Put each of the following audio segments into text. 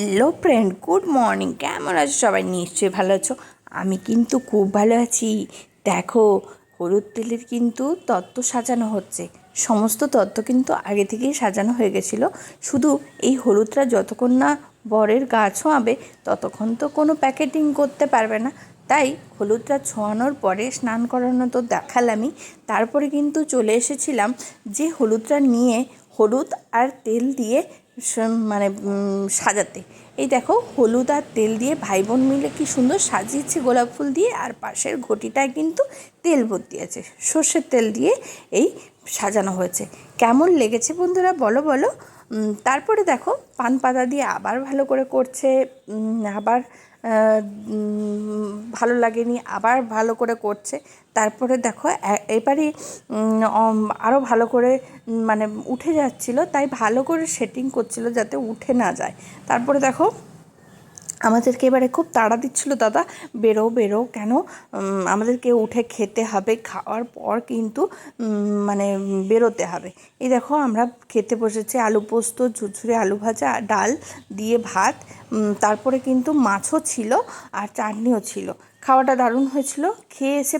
Hello friend, good morning. কেমন আছো সবাই? নিশ্চয়ই ভালো আছো। আমি কিন্তু খুব ভালো আছি। দেখো, হলুদ তেলের কিন্তু তত্ত্ব সাজানো হচ্ছে। সমস্ত তত্ত্ব কিন্তু আগে থেকেই সাজানো হয়ে গেছিল। শুধু এই হলুদটা যতক্ষণ না বরের গা ছোঁয়াবে, ততক্ষণ তো কোনো প্যাকেটিং করতে পারবে না। তাই হলুদটা ছোঁয়ানোর পরে স্নান করানো তো দেখালামই। তারপরে কিন্তু চলে এসেছিলাম যে হলুদটা নিয়ে হলুদ আর তেল দিয়ে মানে সাজাতে। এই দেখো, হলুদ আর তেল দিয়ে ভাই বোন মিলে কি সুন্দর সাজিয়েছে গোলাপ ফুল দিয়ে, আর পাশের ঘটিটায় কিন্তু তেল ভর্তি আছে। সর্ষের তেল দিয়ে এই সাজানো হয়েছে। কেমন লেগেছে বন্ধুরা বলো বলো। তারপরে দেখো পান পাতা দিয়ে আবার ভালো করে করছে আবার ভালো লাগেনি, আবার ভালো করে করছে। তারপরে দেখো এবারে আরও ভালো করে মানে উঠে যাচ্ছিল, তাই ভালো করে সেটিং করছিল যাতে উঠে না যায়। তারপরে দেখো আমাদেরকে এবারে খুব তাড়া দিচ্ছিল, দাদা, বেরো বেরো, কেন? আমাদেরকে উঠে খেতে হবে, খাওয়ার পর কিন্তু মানে বেরোতে হবে। এই দেখো, আমরা খেতে বসেছি আলু পোস্ত, ঝুরঝুরে আলু ভাজা, ডাল দিয়ে ভাত তারপরে কিন্তু মাছও ছিল আর চাটনিও ছিল। খাওয়াটা দারুণ হয়েছিল। খেয়ে এসে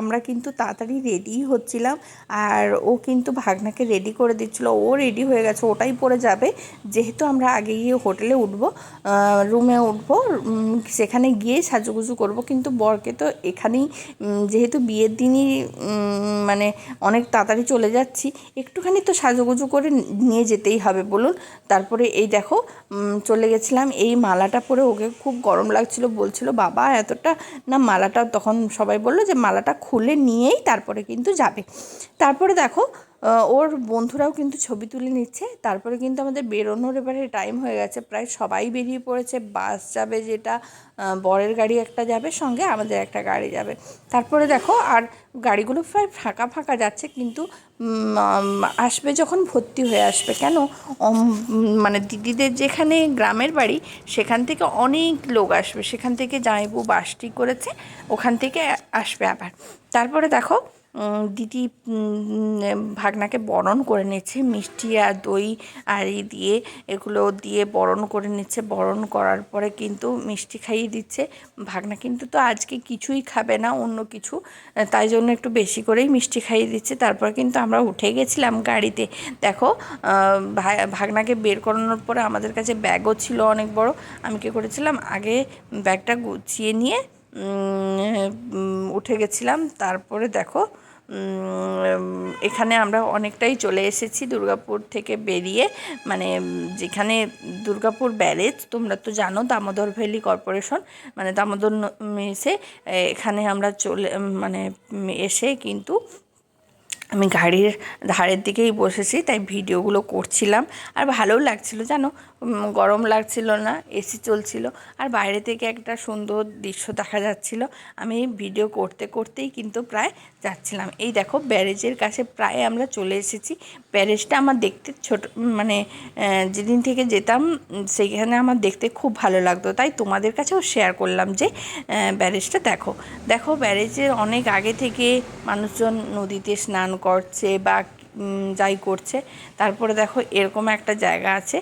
আমরা কিন্তু তাড়াতাড়ি রেডি হচ্ছিলাম। আর ও কিন্তু ভাগনাকে রেডি করে দিচ্ছিল। ও রেডি হয়ে গেছে, ওটাই পরে যাবে। যেহেতু আমরা আগে গিয়ে হোটেলে উঠবো রুমে উঠবো সেখানে গিয়ে সাজুগুজু করব। কিন্তু বরকে তো এখানেই যেহেতু বিয়ের দিনই মানে অনেক তাড়াতাড়ি চলে যাচ্ছি, একটুখানি তো সাজুগুজু করে নিয়ে যেতেই হবে বলুন। তারপরে এই দেখো চলে গেছিলাম। এই মালাটা পরে ওকে খুব গরম লাগছিল, বলছিল, বাবা, এতটা না মালাটা তখন সবাই বলল যে মালাটা খুলে নিয়েই তারপরে কিন্তু যাবে। তারপরে দেখো ওর বন্ধুরাও কিন্তু ছবি তুলে নিচ্ছে। তারপরে কিন্তু আমাদের বেরোনোর এবারে টাইম হয়ে গেছে। প্রায় সবাই বেরিয়ে পড়েছে। বাস যাবে যেটা বরের গাড়ি একটা যাবে, সঙ্গে আমাদের একটা গাড়ি যাবে। তারপরে দেখো, আর গাড়িগুলো প্রায় ফাঁকা ফাঁকা যাচ্ছে, কিন্তু আসবে যখন ভর্তি হয়ে আসবে। কেন? মানে দিদিদের যেখানে গ্রামের বাড়ি, সেখান থেকে অনেক লোক আসবে। সেখান থেকে জামাইবু বাসটি করেছে, ওখান থেকে আসবে আবার। তারপরে দেখো দিদি ভাগনাকে বরণ করে নিচ্ছে, মিষ্টি আর দই আর এই দিয়ে, এগুলো দিয়ে বরণ করে নিচ্ছে। বরণ করার পরে কিন্তু মিষ্টি খাইয়ে দিচ্ছে। ভাগনা কিন্তু তো আজকে কিছুই খাবে না, অন্য কিছু। তাই জন্য একটু বেশি করেই মিষ্টি খাইয়ে দিচ্ছে। তারপর কিন্তু আমরা উঠে গেছিলাম গাড়িতে। দেখো ভাগনাকে বের করানোর পরে আমাদের কাছে ব্যাগও ছিল অনেক বড়। আমি কী করেছিলাম, আগে ব্যাগটা গুছিয়ে নিয়ে উঠে গেছিলাম। তারপরে দেখো এখানে আমরা অনেকটাই চলে এসেছি দুর্গাপুর থেকে বেরিয়ে। মানে যেখানে দুর্গাপুর ব্যারেজ, তোমরা তো জানো দামোদর ভ্যালি কর্পোরেশন। মানে দামোদর এসে এখানে আমরা চলে মানে এসে কিন্তু আমি গাড়ির ধারের দিকেই বসেছি, তাই ভিডিওগুলো করছিলাম। আর ভালোও লাগছিল, জানো? গরম লাগছিল না, এসি চলছিল। আর বাইরে থেকে একটা সুন্দর দৃশ্য দেখা যাচ্ছিল। আমি ভিডিও করতে করতেই কিন্তু প্রায় যাচ্ছিলাম। এই দেখো, ব্যারেজের কাছে প্রায় আমরা চলে এসেছি। ব্যারেজটা আমার দেখতে ছোট মানে যেদিন থেকে যেতাম সেইখানে আমার দেখতে খুব ভালো লাগতো। তাই তোমাদের কাছেও শেয়ার করলাম যে ব্যারেজটা দেখো। দেখো, ব্যারেজের অনেক আগে থেকে মানুষজন নদীতে স্নান করছে বা যাই করছে তারপরে দেখো এরকম একটা জায়গা আছে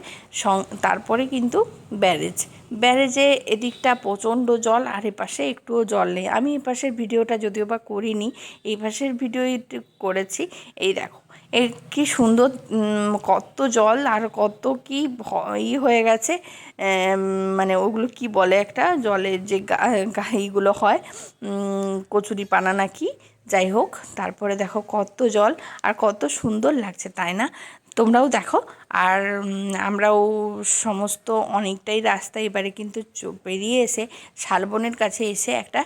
তারপরে কিন্তু ব্যারেজ। ব্যারেজে এদিকটা প্রচণ্ড জল, আর এপাশে একটুও জল নেই। আমি এপাশের ভিডিওটা যদিও বা করিনি, এই পাশের ভিডিও করেছি। এই দেখো, এর কি সুন্দর কত জল, আর কত কি ই হয়ে গেছে মানে ওগুলো কি বলে একটা, জলের যে গা- গাইগুলো হয় কচুরি পানা নাকি যাই হোক, তারপরে দেখো কত জল, আর কত সুন্দর লাগছে, তাই না? তোমরাও দেখো আর আমরাও সমস্ত অনেকটাই রাস্তা এবারে কিন্তু পেরিয়ে এসে শালবনের কাছে এসে একটা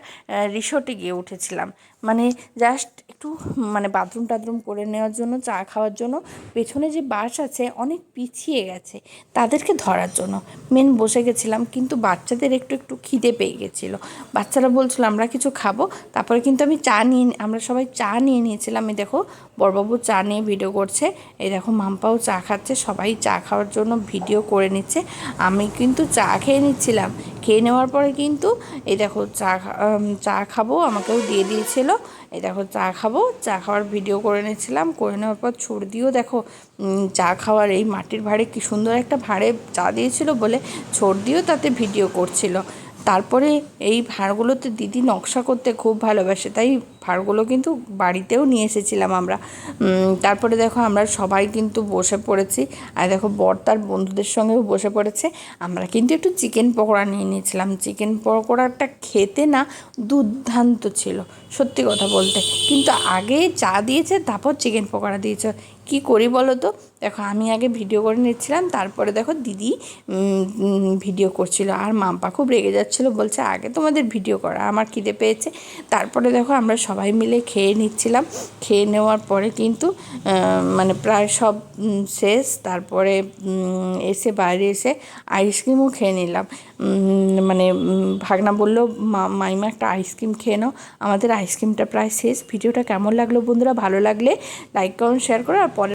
রিসোর্টে গিয়ে উঠেছিলাম। মানে জাস্ট একটু মানে বাথরুম টাথরুম করে নেওয়ার জন্য, চা খাওয়ার জন্য, পেছনে যে বাস আছে অনেক পিছিয়ে গেছে, তাদেরকে ধরার জন্য। মেন বসে গেছিলাম, কিন্তু বাচ্চাদের একটু একটু খিদে পেয়ে গেছিল। বাচ্চারা বলছিল, আমরা কিছু খাব? তারপরে কিন্তু আমি চা নিয়ে আমরা সবাই চা নিয়ে নিয়েছিলাম। এই দেখো, বড়বাবু চা নিয়ে ভিডিও করছে। এই দেখো, মাম্পাও চা খাচ্ছে সবাই চা খাওয়ার জন্য ভিডিও করে নিচ্ছে। আমি কিন্তু চা খেয়ে নিচ্ছিলাম। খেয়ে নেওয়ার পরে কিন্তু এই দেখো চা চা খাব আমাকেও দিয়ে দিয়েছিল। এই দেখো চা খাব। চা খাওয়ার ভিডিও করে নিয়েছিলাম করে নেওয়ার পর ছোট দিয়েও দেখো চা খাওয়ার এই মাটির ভাঁড়ে কি সুন্দর একটা ভাঁড়ে চা দিয়েছিল বলে ছোট দিয়েও তাতে ভিডিও করছিল। তারপরে এই ভাঁড়গুলোতে দিদি নকশা করতে খুব ভালোবাসে, তাই ভাঁড়গুলো কিন্তু বাড়িতেও নিয়ে এসেছিলাম আমরা। তারপরে দেখো আমরা সবাই কিন্তু বসে পড়েছি। আর দেখো বর তার বন্ধুদের সঙ্গেও বসে পড়েছে। আমরা কিন্তু একটু চিকেন পকোড়া নিয়ে নিয়েছিলাম। চিকেন পকোড়াটা খেতে না দুর্দান্ত ছিল, সত্যি কথা বলতে। কিন্তু আগে চা দিয়েছে, তারপর চিকেন পকোড়া দিয়েছে। কি করি বলো তো? দেখো আমি আগে ভিডিও করে নিচ্ছিলাম, তারপরে দেখো দিদি ভিডিও করছিল। আর মাম্পা খুব রেগে যাচ্ছিল, বলছে আগে তোমাদের ভিডিও করা, আমার খিদে পেয়েছে। তারপরে দেখো আমরা সবাই মিলে খেয়ে নিচ্ছিলাম। খেয়ে নেওয়ার পরে কিন্তু মানে প্রায় সব শেষ। তারপরে এসে বাইরে এসে আইসক্রিমও খেয়ে নিলাম। মানে ভাগনা বলল মাইমা একটা আইসক্রিম খেয়ে নাও। আমাদের আইসক্রিমটা প্রায় শেষ। ভিডিওটা কেমন লাগল বন্ধুরা? ভালো লাগলে লাইক করুন শেয়ার করো। আর পরে